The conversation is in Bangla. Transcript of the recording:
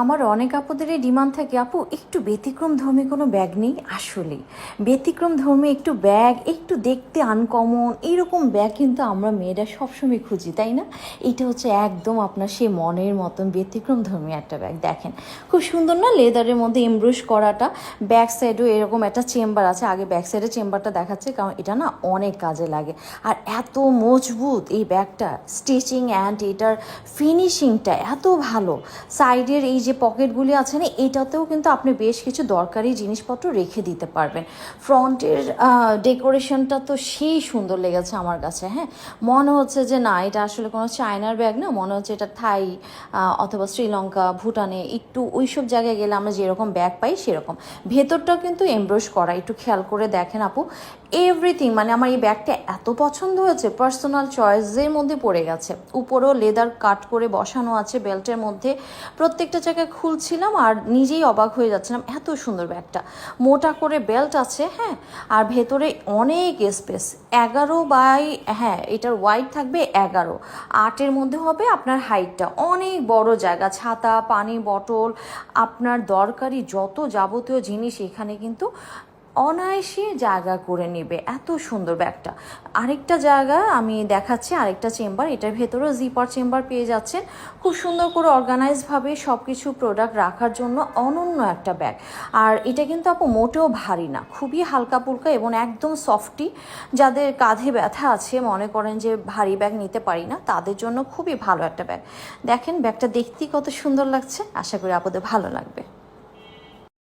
আমার অনেক আপুদেরই ডিমান্ড থাকে, আপু, একটু ব্যতিক্রম ধর্মী কোনো ব্যাগ নেই? আসলেই। ব্যতিক্রম ধর্মী একটু ব্যাগ, একটু দেখতে আনকমন এরকম ব্যাগ কিন্তু আমরা মেয়েরা সবসময় খুঁজি, তাই না? এটা হচ্ছে একদম আপনার সেই মনের মতন ব্যতিক্রম ধর্মী একটা ব্যাগ। দেখেন, খুব সুন্দর না লেদারের মধ্যে এমব্রুশ করাটা? ব্যাক সাইডেও এরকম একটা চেম্বার আছে, আগে ব্যাক সাইডে চেম্বারটা দেখাচ্ছে, কারণ এটা না অনেক কাজে লাগে। আর এত মজবুত এই ব্যাগটা, স্টিচিং অ্যান্ড এটার ফিনিশিংটা এত ভালো। সাইডের এই যে পকেটগুলি আছে না, এটাতেও কিন্তু আপনি বেশ কিছু দরকারি জিনিসপত্র রেখে দিতে পারবেন। ফ্রন্টের ডেকোরেশনটা তো সেই সুন্দর লেগেছে আমার কাছে হ্যাঁ? মনে হচ্ছে যে না, এটা আসলে কোনো চায়নার ব্যাগ না, মনে হচ্ছে এটা থাই অথবা শ্রীলঙ্কা, ভুটানে, একটু ওই সব জায়গায় গেলে আমরা যেরকম ব্যাগ পাই সেরকম। ভেতরটাও কিন্তু এমব্রোশ করা, একটু খেয়াল করে দেখেন আপু। এভরিথিং মানে আমার এই ব্যাগটা এত পছন্দ হয়েছে পার্সোনাল চয়েসের মধ্যে পড়ে গেছে। উপরেও লেদার কাট করে বসানো আছে বেল্টের মধ্যে। প্রত্যেকটা জায়গায় খুলছিলাম আর নিজেই অবাক হয়ে যাচ্ছিলাম, এত সুন্দর ব্যাগটা। মোটা করে বেল্ট আছে হ্যাঁ আর ভেতরে অনেক স্পেস এগারো বাই হ্যাঁ এটার ওয়াইড থাকবে এগারো। আটের মধ্যে হবে আপনার হাইটটা অনেক বড় জায়গা, ছাতা, পানি বটল আপনার দরকারি যত যাবতীয় জিনিস এখানে কিন্তু অনায়াসে জায়গা করে নেবে। এত সুন্দর ব্যাগটা। আরেকটা জায়গা আমি দেখাচ্ছি, আরেকটা চেম্বার। এটার ভেতরেও জিপার চেম্বার পেয়ে যাচ্ছেন। খুব সুন্দর করে অর্গানাইজভাবে সব কিছু প্রোডাক্ট রাখার জন্য অনন্য একটা ব্যাগ আর এটা কিন্তু আপু মোটেও ভারী না, খুবই হালকা পুলকা এবং একদম সফটি যাদের কাঁধে ব্যথা আছে, মনে করেন যে ভারী ব্যাগ নিতে পারি না, তাদের জন্য খুবই ভালো একটা ব্যাগ দেখেন ব্যাগটা দেখতেই কত সুন্দর লাগছে। আশা করি আপনাদের ভালো লাগবে।